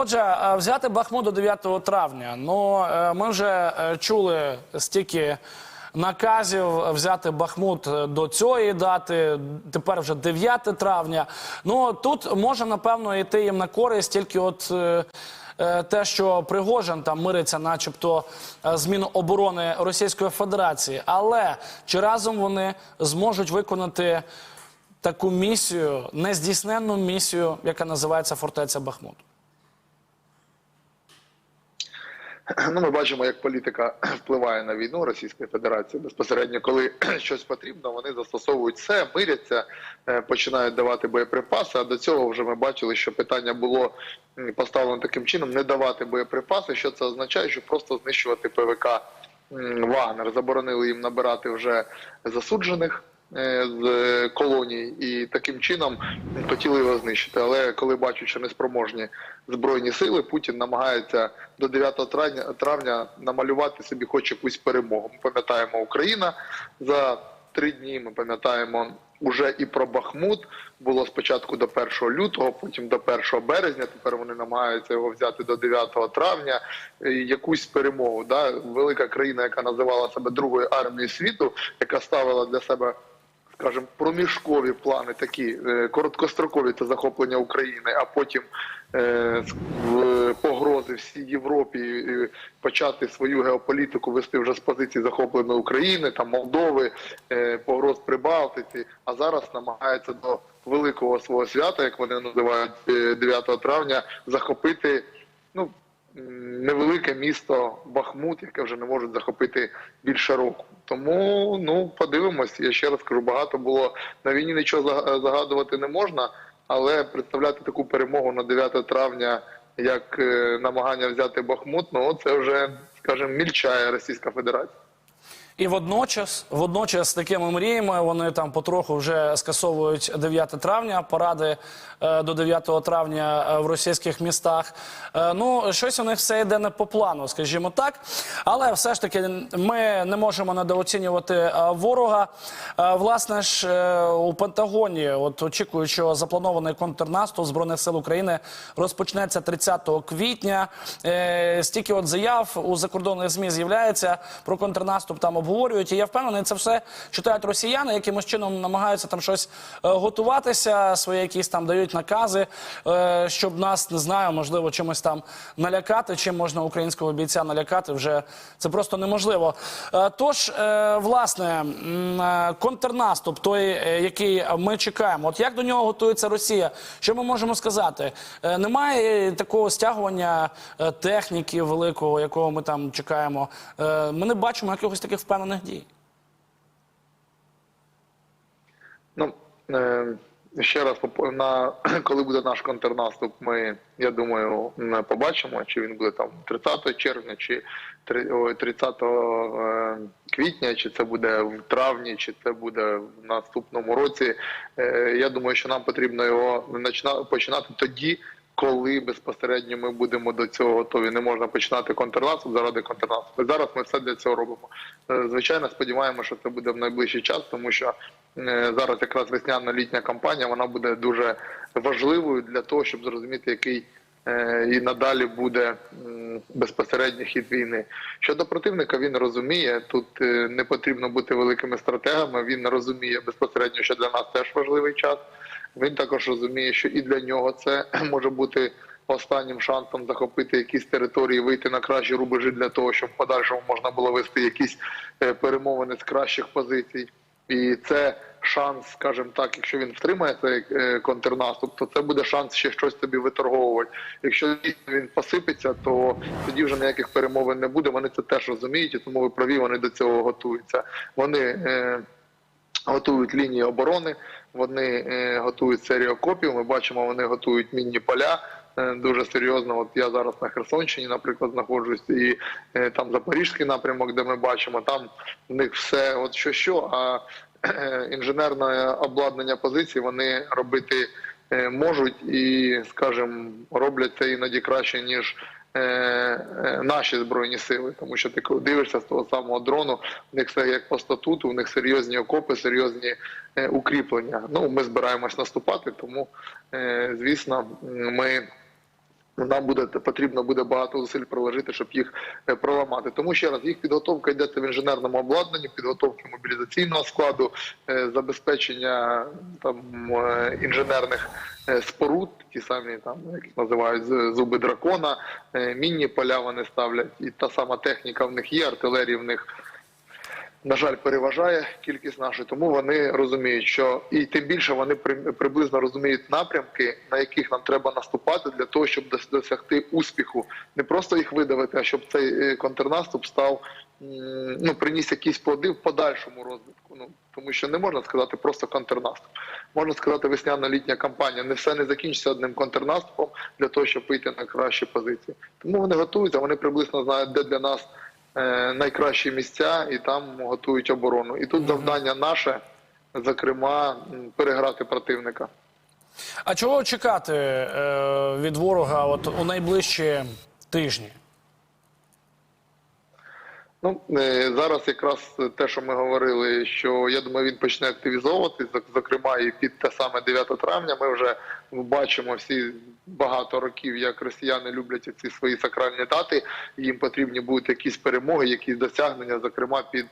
Отже, е, взяти Бахмут до 9 травня. Ну, е, ми вже е, чули стільки наказів взяти Бахмут до цієї дати. Тепер вже 9 травня. Ну тут може напевно йти їм на користь тільки от. Те, що Пригожин там мириться, начебто, з Міноборони Російської Федерації, але чи разом вони зможуть виконати таку місію, нездійсненну місію, яка називається Фортеця Бахмут? Ну, ми бачимо, як політика впливає на війну Російської Федерації. Безпосередньо, коли щось потрібно, вони застосовують все, миряться, е, починають давати боєприпаси. А до цього вже ми бачили, що питання було поставлено таким чином: не давати боєприпаси. Що це означає? Що просто знищувати ПВК Вагнер. Заборонили їм набирати вже засуджених. Е, З колоній і таким чином хотіли його знищити. Але коли бачать, що неспроможні збройні сили, Путін намагається до 9 травня, травня намалювати собі хоч якусь перемогу. Ми пам'ятаємо Україна за три дні. Ми пам'ятаємо уже і про Бахмут. Було спочатку до 1 лютого, потім до 1 березня. Тепер вони намагаються його взяти до 9 травня. Якусь перемогу. Да? Велика країна, яка називала себе другою армією світу, яка ставила для себе скажімо, проміжкові плани такі е, короткострокові це захоплення України, а потім е, погрози всій Європі почати свою геополітику вести вже з позиції захопленої України, там Молдови, е, погроз Прибалтиці. А зараз намагається до великого свого свята, як вони називають е, 9 травня, захопити ну невелике місто Бахмут, яке вже не можуть захопити більше року. Тому ну подивимось. Я ще раз кажу, багато було на війні. Нічого загадувати не можна, але представляти таку перемогу на 9 травня як е, намагання взяти Бахмут, ну це вже скажімо, мільчає Російська Федерація. І водночас, водночас, такими мріями вони там потроху вже скасовують 9 травня, паради е, до 9 травня е, в російських містах. Е, ну, щось у них все йде не по плану, скажімо так. Але все ж таки ми не можемо недооцінювати е, ворога. Е, власне ж, е, у Пентагоні, от очікують, що запланований контрнаступ Збройних сил України розпочнеться 30 квітня. Е, стільки от заяв у закордонних ЗМІ з'являється про контрнаступ там обговорюють. І я впевнений, це все читають росіяни, якимось чином намагаються там щось е, готуватися, свої якісь там дають накази, е, щоб нас не знаю, можливо, чимось там налякати. Чим можна українського бійця налякати, вже це просто неможливо. Е, тож, власне, контрнаступ, той, який ми чекаємо, от як до нього готується Росія? Що ми можемо сказати? Немає такого стягування техніки великого, якого ми там чекаємо. Ми не бачимо якихось таких впевнених дій. Ну е, ще раз на коли буде наш контрнаступ, ми я думаю побачимо, чи він буде там 30 червня, чи три- 30 е, квітня, чи це буде в травні, чи це буде в наступному році. Е, Я думаю, що нам потрібно його починати тоді. Коли безпосередньо ми будемо до цього готові, не можна починати контрнаступ заради контрнаступу. Зараз ми все для цього робимо. Е, Звичайно, сподіваємося, що це буде в найближчий час, тому що е, зараз якраз весняна літня кампанія вона буде дуже важливою для того, щоб зрозуміти, який е, і надалі буде безпосередній хід війни. Щодо противника, він розуміє, тут е, не потрібно бути великими стратегами. Він розуміє безпосередньо, що для нас теж важливий час. Він також розуміє, що і для нього це може бути останнім шансом захопити якісь території, вийти на кращі рубежі для того, щоб в подальшому можна було вести якісь е, перемовини з кращих позицій. І це шанс, скажімо так, якщо він втримає цей е, контрнаступ, то це буде шанс ще щось собі виторговувати. Якщо він посипеться, то тоді вже ніяких перемовин не буде. Вони це теж розуміють, і тому ви праві, вони до цього готуються. Вони е, готують лінії оборони, вони е, готують серію окопів. Ми бачимо, вони готують мінні поля. е, Дуже серйозно, от я зараз на Херсонщині, наприклад, знаходжусь, і е, там Запорізький напрямок, де ми бачимо, там в них все, от що що, а інженерне обладнання позицій вони робити е, можуть і, скажімо, роблять це іноді краще ніж е, е, наші збройні сили, тому що ти дивишся з того самого дрону, в них все як по статуту, в них серйозні окопи, серйозні укріплення. Ну ми збираємось наступати, тому звісно, ми нам буде потрібно буде багато зусиль приложити, щоб їх е, проламати. Тому ще раз їх підготовка йдеться в інженерному обладнанні, підготовки мобілізаційного складу, е, забезпечення там е, інженерних споруд, ті самі там як називають зуби дракона, мінні поля вони ставлять, і та сама техніка в них є, артилерії в них на жаль, переважає кількість нашої, тому вони розуміють, що і тим більше вони при- приблизно розуміють напрямки, на яких нам треба наступати для того, щоб досягти успіху, не просто їх видавити, а щоб цей е, контрнаступ став ну приніс якісь плоди в подальшому розвитку. Ну тому що не можна сказати просто контрнаступ. Можна сказати, весняно-літня кампанія. Не все не закінчиться одним контрнаступом для того, щоб вийти на кращі позиції. Тому вони готуються, вони приблизно знають, де для нас найкращі місця, і там готують оборону. І тут завдання наше, зокрема, переграти противника. А чого чекати е, від ворога от у найближчі тижні? Ну е, зараз якраз те, що ми говорили, що я думаю, він почне активізовуватись, зок- зокрема і під те саме 9 травня. Ми вже бачимо всі багато років, як росіяни люблять ці свої сакральні дати. Їм потрібні будуть якісь перемоги, якісь досягнення, зокрема під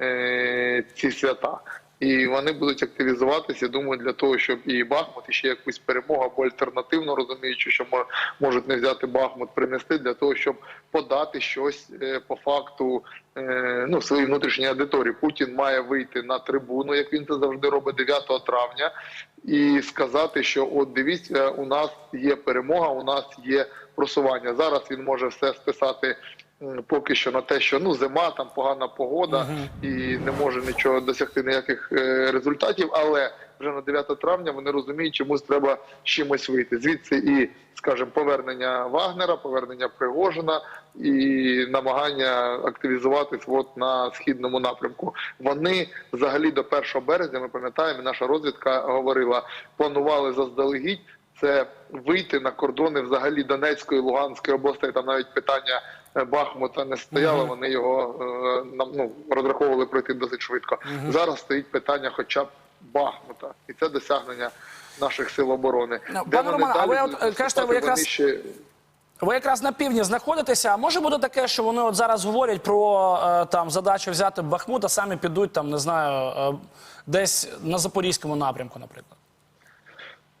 е, ці свята. І вони будуть активізуватися, думаю, для того, щоб і Бахмут, ще якусь перемогу або альтернативно розуміючи, що мо- можуть не взяти Бахмут, принести для того, щоб подати щось е, по факту е, ну, своїй внутрішній аудиторії. Путін має вийти на трибуну, як він це завжди робить 9 травня, і сказати, що от дивіться, у нас є перемога, у нас є просування. Зараз він може все списати. М, Поки що на те, що ну зима, там погана погода і не може нічого досягти ніяких е, результатів. Але вже на 9 травня вони розуміють, чомусь треба чимось вийти. Звідси і, скажімо, повернення Вагнера, повернення Пригожина і намагання активізуватись от на східному напрямку. Вони взагалі до 1 березня, ми пам'ятаємо, наша розвідка говорила, планували заздалегідь. Це вийти на кордони взагалі Донецької, Луганської областей. Там навіть питання е, Бахмута не стояло. Вони його е, нам ну розраховували пройти досить швидко. Зараз стоїть питання, хоча б Бахмута, і це досягнення наших сил оборони. Ну, Де пане вони Романе, а ви от, е, кажете, ви якраз- ще Ви якраз на півдні знаходитеся. А може бути таке, що вони от зараз говорять про е, там задачу взяти Бахмут, а самі підуть там, не знаю, десь на запорізькому напрямку, наприклад.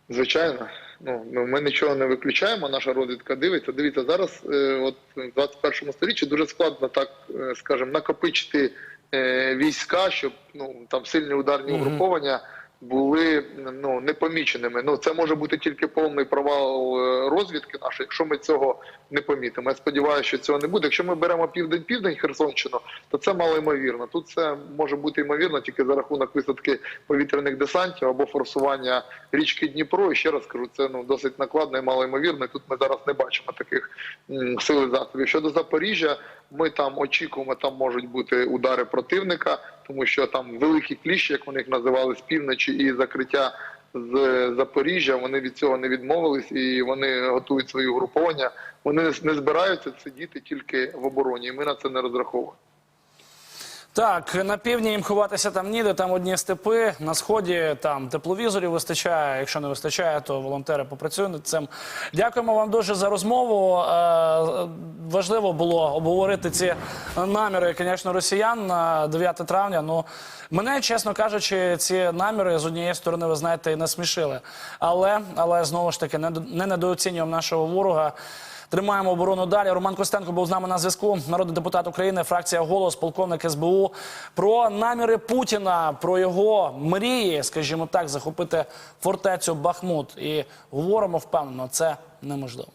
Звичайно, ну ну, ми нічого не виключаємо. Наша розвідка дивиться. Дивіться, зараз, е, от в 21 сторіччі дуже складно так, е, скажімо, накопичити е, війська, щоб ну там сильні ударні угруповання були ну непоміченими. Ну це може бути тільки повний провал е, розвідки нашої, якщо ми цього не помітимо. Я сподіваюся, що цього не буде. Якщо ми беремо південь-південь Херсонщину, то це мало ймовірно. Тут це може бути ймовірно тільки за рахунок висадки повітряних десантів або форсування річки Дніпро. І ще раз кажу, це ну досить накладно і мало ймовірно. І тут ми зараз не бачимо таких сил і засобів. Щодо Запоріжжя, ми там очікуємо, там можуть бути удари противника, тому що там великі кліщі, як вони їх називали з півночі, і закриття з Запоріжжя. Вони від цього не відмовились і вони готують свої угруповання. Вони не- збираються сидіти тільки в обороні. і Ми на це не розраховуємо. Так, на півдні їм ховатися там ніде, там одні степи. На сході там тепловізорів вистачає. Якщо не вистачає, то волонтери попрацюють над цим. Дякуємо вам дуже за розмову. Е, важливо було обговорити ці наміри, звісно, росіян на 9 травня. Ну мене, чесно кажучи, ці наміри з однієї сторони, ви знаєте, і насмішили. Але, але знову ж таки, не, до- не недооцінюємо нашого ворога. Тримаємо оборону далі. Роман Костенко був з нами на зв'язку. Народний депутат України, фракція голос, полковник СБУ. Про наміри Путіна, про його мрії, скажімо так, захопити фортецю Бахмут. І говоримо впевнено, це неможливо.